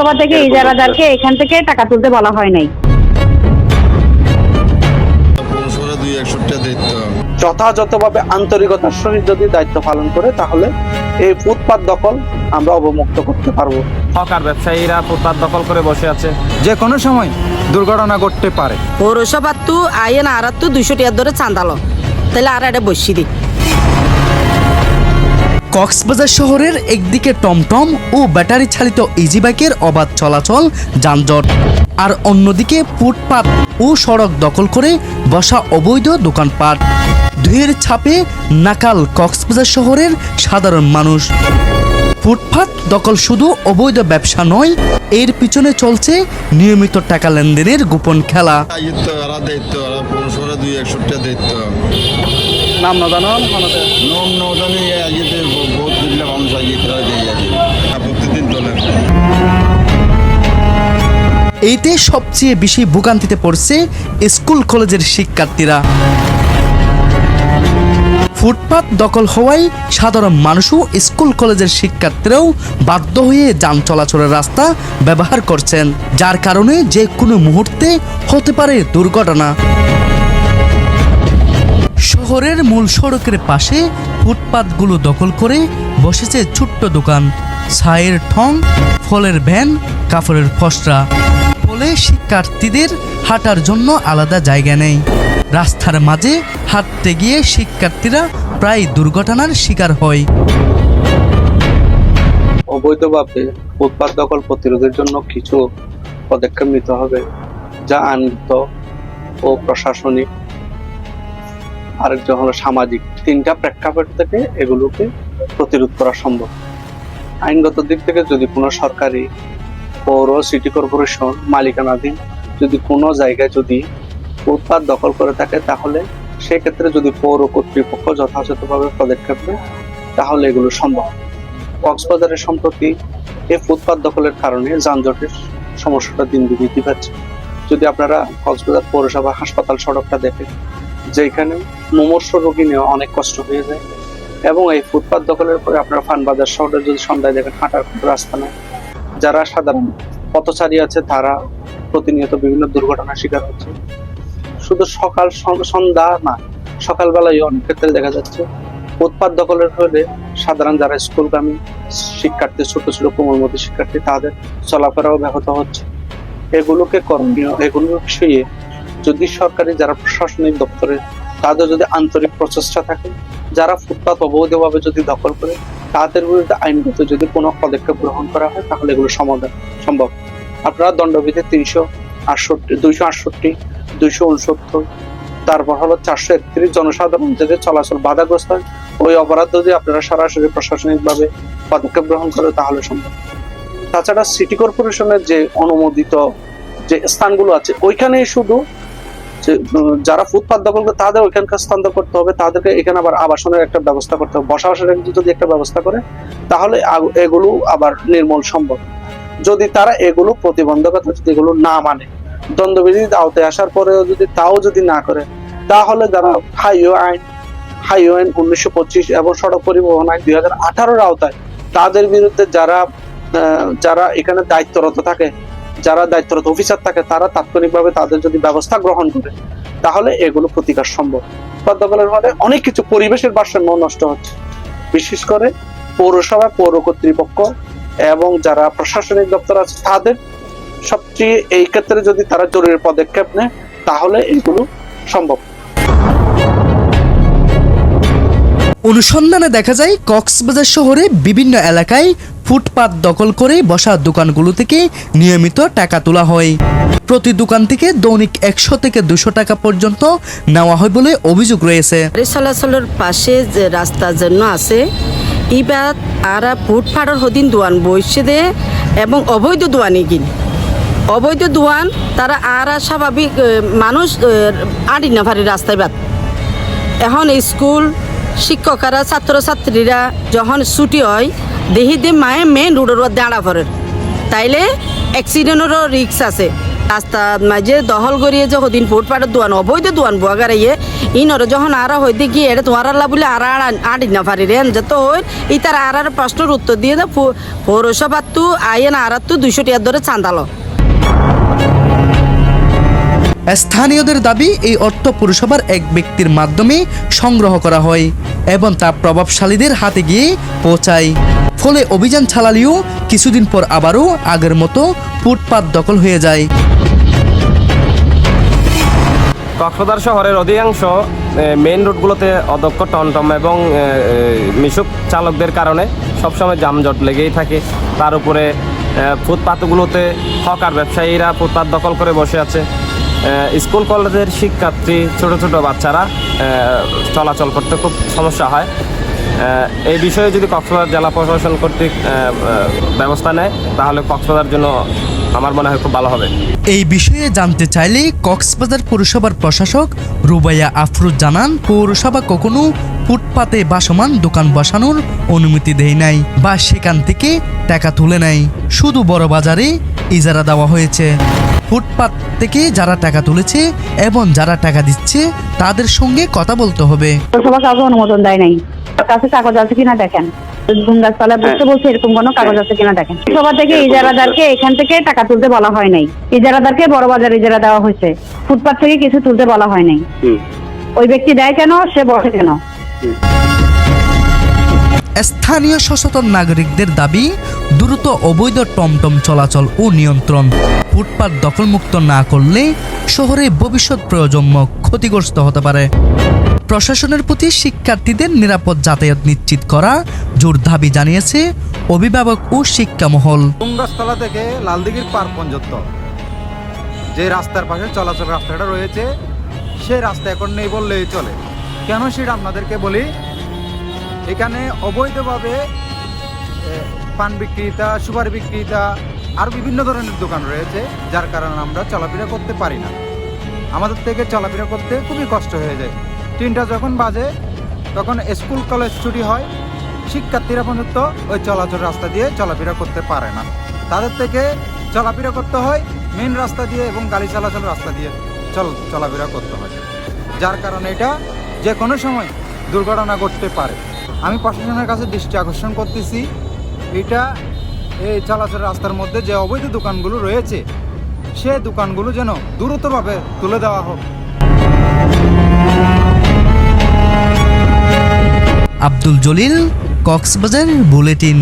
পৌরসভা থেকে ইজারাদারকে এখান থেকে টাকা তুলতে বলা হয় নাই। পৌরসভা যথাযথভাবে আন্তরিকতার সহিত যদি দায়িত্ব পালন করে তাহলে এই ফুটপাত দখল আমরা অবমুক্ত করতে পারব। হকার ব্যবসায়ীরা ফুটপাত দখল করে বসে আছে। যে কোনো সময় দুর্ঘটনা ঘটতে পারে। পৌরসভার তো আইন আর তো দুইশো টাকা ধরে চাঁদালো। তাহলে আর এটা বসি দিই কক্সবাজার শহরের একদিকে টমটম ও ব্যাটারি চালিত ইজি বাইকের অবাধ চলাচল যানজট আর অন্যদিকে ফুটপাত ও সড়ক দখল করে বসা অবৈধ দোকানপাট। ধুয়ের ছাপে নাকাল কক্সবাজার শহরের সাধারণ মানুষ। ফুটপাত দখল শুধু অবৈধ ব্যবসা নয় এর পিছনে চলছে নিয়মিত টাকা লেনদেনের গোপন খেলা। নাম না জানো নম আজিতে এইতে সবচেয়ে বেশি ভোগান্তিতে পড়ছে স্কুল কলেজের শিক্ষার্থীরা। ফুটপাত দখল হওয়ায় সাধারণ মানুষও স্কুল কলেজের শিক্ষার্থীরাও বাধ্য হয়ে যান চলাচলের রাস্তা ব্যবহার করছেন, যার কারণে যে কোনো মুহূর্তে হতে পারে দুর্ঘটনা। শহরের মূল সড়কের পাশে ফুটপাতগুলো দখল করে বসেছে ছোট্ট দোকান ছায়ের ঠং, ফলের ভ্যান, কাপড়ের ফসরা। ফলে শিক্ষার্থীদের হাঁটার জন্য আলাদা জায়গা নেই। রাস্তার মাঝে হাঁটতে গিয়ে শিক্ষার্থীরা প্রায় দুর্ঘটনার শিকার হয়। অবৈধভাবে ফুটপাত দখল প্রতিরোধের জন্য কিছু পদক্ষেপ নিতে হবে, যা আইনত ও প্রশাসনিক আরেকজন হলো সামাজিক। তিনটা প্রেক্ষাপট থেকে এগুলোকে প্রতিরোধ করা সম্ভব। আইনগত দিক থেকে যদি কোনো সরকারি পৌর সিটি কর্পোরেশন মালিকানাধীন যদি কোনো জায়গায় যদি ফুটপাত দখল করে থাকে, তাহলে সেক্ষেত্রে যদি পৌর কর্তৃপক্ষ যথাযথভাবে পদক্ষেপ নেয়, তাহলে এগুলো সম্ভব। কক্সবাজারে সম্প্রতি এই ফুটপাত দখলের কারণে যানজটের সমস্যাটা দিন দিন বৃদ্ধি পাচ্ছে। যদি আপনারা কক্সবাজার পৌরসভা হাসপাতাল সড়কটা দেখেন, যেখানে মুমূর্ষ রোগী নেওয়া অনেক কষ্ট হয়ে যায়, এবং এই ফুটপাত দখলের পরে আপনারা ফানবাজার শহরে যদি সন্ধ্যায় দেখেন, হাঁটার রাস্তা নেই যারা সাধারণ পথচারী আছে, তারা প্রতিনিয়ত বিভিন্ন দুর্ঘটনার শিকার হচ্ছে। শুধু সকাল সন্ধ্যা না সকালবেলায় অনেক ক্ষেত্রে দেখা যাচ্ছে ফুটপাত দখলের ফলে সাধারণ যারা স্কুলগামী শিক্ষার্থী, ছোট ছোট কোমলমতি শিক্ষার্থী, তাদের চলাফেরাও ব্যাহত হচ্ছে। এগুলোকে করণীয়, এগুলো বিষয়ে যদি সরকারি যারা প্রশাসনিক দপ্তরে, তাদের যদি আন্তরিক প্রচেষ্টা থাকে, যারা ফুটপাত অবৈধভাবে যদি দখল করে তাদের বিরুদ্ধে আইনগত যদি কোনো পদক্ষেপ গ্রহণ করা হয়, তাহলে এগুলো সমাধান সম্ভব। আপনারা দণ্ডবিধি তিনশো আটষট্টি, দুইশো আটষট্টি, দুইশো উনসত্তর, তারপর হলো চারশো একত্রিশ জনসাধারণ যদি চলাচল বাধাগ্রস্ত হয়, ওই অপরাধ যদি আপনারা সরাসরি প্রশাসনিকভাবে পদক্ষেপ গ্রহণ করে, তাহলে সম্ভব। তাছাড়া সিটি কর্পোরেশনের যে অনুমোদিত যে স্থানগুলো আছে, ওইখানেই শুধু যারা ফুটপাত দখল করে, তাদের ওইখানকার স্থানান্তর করতে হবে। তাদেরকে এখানে আবার আবাসনের একটা ব্যবস্থা করতে হবে। বসবাসের যদি একটা ব্যবস্থা করে, তাহলে এগুলো আবার নির্মূল সম্ভব। যদি তারা এগুলো প্রতিবন্ধকতা যদি এগুলো না মানে দ্বন্দ্ববিধির আওতায় আসার পরেও যদি তাও যদি না করে, তাহলে যারা হাইওয়ে আইন হাইওয়ে আইন উনিশশো পঁচিশ এবং সড়ক পরিবহন আইন দুই হাজার আঠারোর আওতায় তাদের বিরুদ্ধে যারা যারা এখানে দায়িত্বরত থাকে যারা দায়িত্বরত অফিসার থাকে, তারা তাৎক্ষণিকভাবে তাদের যদি ব্যবস্থা গ্রহণ করে, তাহলে এগুলো প্রতিকার সম্ভব। পদ্মকলের ফলে অনেক কিছু পরিবেশের ভারসাম্য নষ্ট হচ্ছে। বিশেষ করে পৌরসভা, পৌর কর্তৃপক্ষ এবং যারা প্রশাসনিক দপ্তর আছে, তাদের সবচেয়ে এই ক্ষেত্রে যদি তারা জরুরি পদক্ষেপ নেয়, তাহলে এগুলো সম্ভব। অনুসন্ধানে দেখা যায়, কক্সবাজার শহরে বিভিন্ন এলাকায় ফুটপাত দখল করে বসা দোকানগুলো থেকে নিয়মিত টাকা তোলা হয়। প্রতি দোকান থেকে দৈনিক একশো থেকে দুশো টাকা পর্যন্ত নেওয়া হয় বলে অভিযোগ রয়েছে। চলাচলের পাশে যে রাস্তার জন্য আছে, ইবাদ আর ফুটফাটর হদিন দোয়ান বইছে দে এবং অবৈধ দোয়ানি কিন অবৈধ দোয়ান, তারা আর স্বাভাবিক মানুষ আড়ি না পারি রাস্তায় বাদ। এখন স্কুল, শিক্ষকরা, ছাত্রছাত্রীরা যখন ছুটি হয় দেখি দে মায়ে মেন রোডের দাঁড়া পড়ে তাইলে অ্যাক্সিডেন্টেরও রিক্স আছে। রাস্তা মাঝে দহল করিয়ে যে হদিন ফুটপাটের দোয়ান অবৈধ দোয়ান বুয়া গাড়াইয়ে ইনরে যখন আর হইতে গিয়ে এটা তোমার আল্লাহ বলে আর আড়ি না পারি রে যে তো হই ই তার আর আর প্রশ্নের উত্তর দিয়ে দে পৌরসভার তু আইন আর তু দুইশো টিয়ার ধরে চাঁদালো স্থানীয়দের দাবি, এই অর্থ পুরসভার এক ব্যক্তির মাধ্যমে সংগ্রহ করা হয় এবং তা প্রভাবশালীদের হাতে গিয়ে পৌঁছায়। ফলে অভিযান চালালেও কিছুদিন পর আবারও আগের মতো ফুটপাত দখল হয়ে যায়। কক্সবাজার শহরের অধিকাংশ মেইন রোডগুলোতে অদক্ষ টমটম এবং মিশুক চালকদের কারণে সবসময় যানজট লেগেই থাকে। তার উপরে ফুটপাতগুলোতে হকার ব্যবসায়ীরা ফুটপাত দখল করে বসে আছে। স্কুল কলেজের শিক্ষার্থী, ছোট ছোট বাচ্চারা চলাচল করতে খুব সমস্যা হয়। এই বিষয়ে যদি কক্সবাজার জেলা প্রশাসন কর্তৃক ব্যবস্থা নেয় তাহলে কক্সবাজার জন্য আমার মনে হয় খুব ভালো হবে। এই বিষয়ে জানতে চাইলে কক্সবাজার পৌরসভার প্রশাসক রুবাইয়া আফরুজ জানান পৌরসভা কখনো ফুটপাতে বাসমান দোকান বসানোর অনুমতি দেয় নাই বা সেখান থেকে টাকা তুলে নেয় শুধু বড় বাজারে ইজারা দেওয়া হয়েছে। ফুটপাত থেকে যারা টাকা তুলেছে এবং যারা টাকা দিচ্ছে তাদের সঙ্গে কথা বলতে হবে। অনুমোদন দেয় নাই। কাছে কাগজ আছে কিনা দেখেন। ঘুম গাছপালায় বসতে বলছে এরকম কোনো কাগজ আছে কিনা দেখেন। সবার থেকে ইজারাদারকে এখান থেকে টাকা তুলতে বলা হয় নাই। ইজারাদারকে বড় বাজার ইজারা দেওয়া হয়েছে। ফুটপাত থেকে কিছু তুলতে বলা হয় নাই। ওই ব্যক্তি দেয় কেন সে বসে কেন? স্থানীয় সচেতন নাগরিকদের দাবি, দ্রুত অবৈধ টমটম চলাচল ও নিয়ন্ত্রণ ফুটপাত দখলমুক্ত না করলে শহরে ভবিষ্যৎ প্রজন্ম ক্ষতিগ্রস্ত হতে পারে। প্রশাসনের প্রতি শিক্ষার্থীদের নিরাপদ যাতায়াত নিশ্চিত করা, জোর দাবি জানিয়েছে অভিভাবক ও শিক্ষা মহল তুঙ্গস্থলা থেকে লালদিঘির পার পর্যন্ত। যে রাস্তার পাশে চলাচল রাস্তাটা রয়েছে সেই রাস্তা এখন নেই বললেই চলে। কেন সেটা আপনাদেরকে বলি? এখানে অবৈধভাবে পান বিক্রেতা, সুপার বিক্রেতা, আর বিভিন্ন ধরনের দোকান রয়েছে, যার কারণে আমরা চলাফেরা করতে পারি না। আমাদের থেকে চলাফেরা করতে খুবই কষ্ট হয়ে যায়। তিনটা যখন বাজে, তখন স্কুল, কলেজ ছুটি হয়, শিক্ষার্থীরা পর্যন্ত ওই চলাচল রাস্তা দিয়ে চলাফেরা করতে পারে না। তাদের থেকে চলাফেরা করতে হয় মেন রাস্তা দিয়ে এবং গাড়ি চলাচল রাস্তা দিয়ে চল, চলাফেরা করতে হয়। যার কারণে এটা যে কোনো সময় দুর্ঘটনা ঘটতে পারে। আমি প্রশাসনের কাছে দৃষ্টি আকর্ষণ করতেছি। এটা এই চলাচল রাস্তার মধ্যে যে অবৈধ দোকানগুলো রয়েছে, সে দোকানগুলো যেন দ্রুতভাবে তুলে দেওয়া হোক। আব্দুল জলিল, কক্সবাজার বুলেটিন।